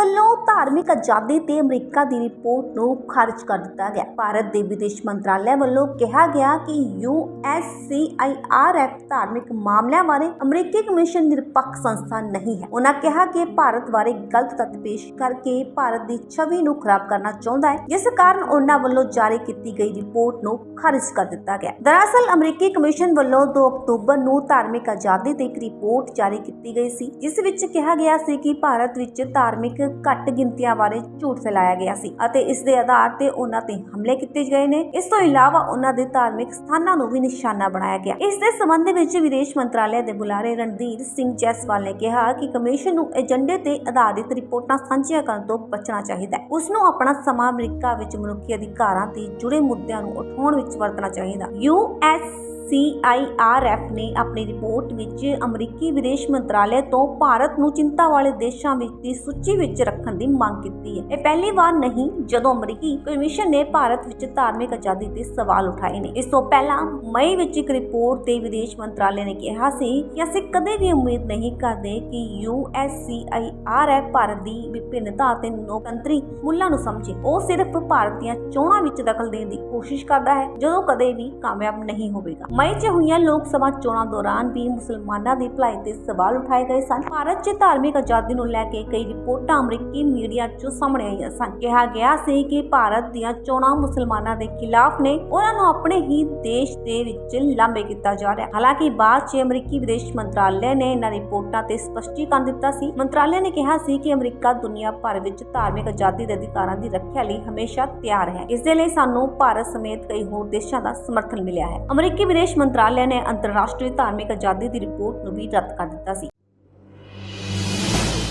ਵੱਲੋਂ ਧਾਰਮਿਕ ਆਜ਼ਾਦੀ ਤੇ ਅਮਰੀਕਾ ਦੀ ਰਿਪੋਰਟ ਨੂੰ ਖਾਰਜ ਕਰ ਦਿੱਤਾ ਗਿਆ। ਭਾਰਤ ਦੇ ਵਿਦੇਸ਼ ਮੰਤਰਾਲੇ ਵੱਲੋਂ ਕਿਹਾ ਗਿਆ ਕਿ USCIRF ਧਾਰਮਿਕ ਮਾਮਲਿਆਂ ਬਾਰੇ ਅਮਰੀਕੀ ਕਮਿਸ਼ਨ ਨਿਰਪੱਖ ਸੰਸਥਾ ਨਹੀਂ ਹੈ। ਉਹਨਾਂ ਕਿਹਾ ਕਿ ਭਾਰਤ ਬਾਰੇ ਗਲਤ ਤੱਥ ਪੇਸ਼ ਕਰਕੇ ਭਾਰਤ ਦੀ ਛਵੀ ਨੂੰ ਖਰਾਬ ਕਰਨਾ ਚਾਹੁੰਦਾ ਹੈ। ਜਿਸ ਕਾਰਨ ਉਹਨਾਂ ਵੱਲੋਂ ਜਾਰੀ ਕੀਤੀ ਗਈ ਰਿਪੋਰਟ ਨੂੰ ਖਾਰਜ ਕਰ ਦਿੱਤਾ ਗਿਆ। ਦਰਅਸਲ, ਅਮਰੀਕੀ ਕਮਿਸ਼ਨ ਵੱਲੋਂ 2 ਅਕਤੂਬਰ ਨੂੰ ਧਾਰਮਿਕ ਆਜ਼ਾਦੀ ਤੇ ਇੱਕ ਰਿਪੋਰਟ ਜਾਰੀ ਕੀਤੀ ਗਈ ਸੀ। ਜਿਸ ਵਿੱਚ ਕਿਹਾ ਗਿਆ ਸੀ ਕਿ ਭਾਰਤ ਵਿੱਚ ਧਾਰਮਿਕ ਘੱਟ ਗਿਣਤੀਆਂ ਬਾਰੇ ਝੂਠ ਫੈਲਾਇਆ ਗਿਆ ਸੀ ਅਤੇ ਇਸ ਦੇ ਆਧਾਰ ਤੇ ਉਹਨਾਂ ਤੇ ਹਮਲੇ ਕੀਤੇ ਗਏ ਨੇ। ਇਸ ਤੋਂ ਇਲਾਵਾ ਉਹਨਾਂ ਦੇ ਧਾਰਮਿਕ ਸਥਾਨਾਂ ਨੂੰ ਵੀ ਨਿਸ਼ਾਨਾ ਬਣਾਇਆ ਗਿਆ। ਇਸ ਦੇ ਸੰਬੰਧ ਵਿੱਚ ਵਿਦੇਸ਼ ਮੰਤਰਾਲੇ ਦੇ ਬੁਲਾਰੇ ਰਣਧੀਰ ਸਿੰਘ ਜੈਸਵਾਲ ਨੇ ਕਿਹਾ ਕਿ ਕਮਿਸ਼ਨ ਨੂੰ ਏਜੰਡੇ ਤੇ ਆਧਾਰਿਤ ਰਿਪੋਰਟਾਂ ਸਾਂਝੀਆਂ ਕਰਨ ਤੋਂ ਬਚਣਾ ਚਾਹੀਦਾ ਹੈ। ਉਸ ਨੂੰ ਆਪਣਾ ਸਮਾਂ ਅਮਰੀਕਾ ਵਿੱਚ ਮਨੁੱਖੀ ਅਧਿਕਾਰਾਂ ਤੇ ਜੁੜੇ ਮੁੱਦਿਆਂ ਨੂੰ ਉਠਾਉਣ ਵਿੱਚ ਵਰਤਣਾ ਚਾਹੀਦਾ। ਯੂ ਐਸ CIRF ਨੇ ਆਪਣੀ ਰਿਪੋਰਟ ਵਿੱਚ ਅਮਰੀਕੀ ਵਿਦੇਸ਼ ਮੰਤਰਾਲੇ ਤੋਂ ਭਾਰਤ ਨੂੰ ਚਿੰਤਾ ਵਾਲੇ ਦੇਸ਼ਾਂ ਵਿੱਚ ਦੀ ਸੂਚੀ ਵਿੱਚ ਰੱਖਣ ਦੀ ਮੰਗ ਕੀਤੀ ਹੈ। ਇਹ ਪਹਿਲੀ ਵਾਰ ਨਹੀਂ, ਜਦੋਂ ਅਮਰੀਕੀ ਕਮਿਸ਼ਨ ਨੇ ਭਾਰਤ ਵਿੱਚ ਧਾਰਮਿਕ ਆਜ਼ਾਦੀ ਤੇ ਸਵਾਲ ਉਠਾਏ ਨੇ। ਇਸ ਤੋਂ ਪਹਿਲਾਂ ਮਈ ਵਿੱਚ ਇੱਕ ਰਿਪੋਰਟ ਤੇ ਵਿਦੇਸ਼ ਮੰਤਰਾਲੇ ਨੇ ਕਿਹਾ ਸੀ ਕਿ ਅਸੀਂ ਕਦੇ ਵੀ ਉਮੀਦ ਨਹੀਂ ਕਰਦੇ ਕਿ USCIRF ਭਾਰਤ ਦੀ ਵਿਭਿੰਨਤਾ ਅਤੇ ਲੋਕਤੰਤਰੀ ਮੁੱਲਾਂ ਨੂੰ ਸਮਝੇ। ਉਹ ਸਿਰਫ ਭਾਰਤ ਦੀਆਂ ਚੋਣਾਂ ਵਿੱਚ ਦਖਲ ਦੇਣ ਦੀ ਕੋਸ਼ਿਸ਼ ਕਰਦਾ ਹੈ, ਜਦੋਂ ਕਦੇ ਵੀ ਕਾਮਯਾਬ ਨਹੀਂ ਹੋਵੇਗਾ। ਮਈ 'ਚ ਹੋਈਆਂ ਲੋਕ ਸਭਾ ਚੋਣਾਂ ਦੌਰਾਨ ਵੀ ਮੁਸਲਮਾਨਾਂ ਦੀ ਭਲਾਈ ਤੇ ਸਵਾਲ ਉਠਾਏ ਗਏ ਸਨ। ਭਾਰਤ 'ਚ ਧਾਰਮਿਕ ਆਜ਼ਾਦੀ ਨੂੰ ਲੈ ਕੇ ਕਈ ਰਿਪੋਰਟਾਂ ਅਮਰੀਕੀ ਮੀਡੀਆ 'ਚੋਂ ਸਾਹਮਣੇ ਆਈਆਂ ਸਨ। ਕਿਹਾ ਗਿਆ ਸੀ ਕਿ ਭਾਰਤ ਦੀਆਂ ਚੋਣਾਂ ਮੁਸਲਮਾਨਾਂ ਦੇ ਖਿਲਾਫ ਨੇ। ਉਹਨਾਂ ਨੂੰ ਆਪਣੇ ਹੀ ਦੇਸ਼ ਦੇ ਵਿੱਚ ਲਾਂਬੇ ਕੀਤਾ ਜਾ ਰਿਹਾ। ਹਾਲਾਂਕਿ ਬਾਅਦ 'ਚ ਅਮਰੀਕੀ ਵਿਦੇਸ਼ ਮੰਤਰਾਲੇ ਨੇ ਇਹਨਾਂ ਰਿਪੋਰਟਾਂ ਤੇ ਸਪਸ਼ਟੀਕਰਨ ਦਿੱਤਾ ਸੀ। ਮੰਤਰਾਲੇ ਨੇ ਕਿਹਾ ਸੀ ਕਿ ਅਮਰੀਕਾ ਦੁਨੀਆ ਭਰ ਵਿੱਚ ਧਾਰਮਿਕ ਆਜ਼ਾਦੀ ਦੇ ਅਧਿਕਾਰਾਂ ਦੀ ਰੱਖਿਆ ਲਈ ਹਮੇਸ਼ਾ ਤਿਆਰ ਹੈ। ਇਸ ਦੇ ਲਈ ਸਾਨੂੰ ਭਾਰਤ ਸਮੇਤ ਕਈ ਹੋਰ ਦੇਸ਼ਾਂ ਦਾ ਸਮਰਥਨ ਮਿਲਿਆ ਹੈ। ਅਮਰੀਕੀ ਵਿਦੇਸ਼ ਮੰਤਰਾਲੇ ਨੇ ਅੰਤਰਰਾਸ਼ਟਰੀ ਧਾਰਮਿਕ ਆਜ਼ਾਦੀ ਦੀ ਰਿਪੋਰਟ ਨੂੰ ਵੀ ਰੱਦ ਕਰ ਦਿੱਤਾ ਸੀ।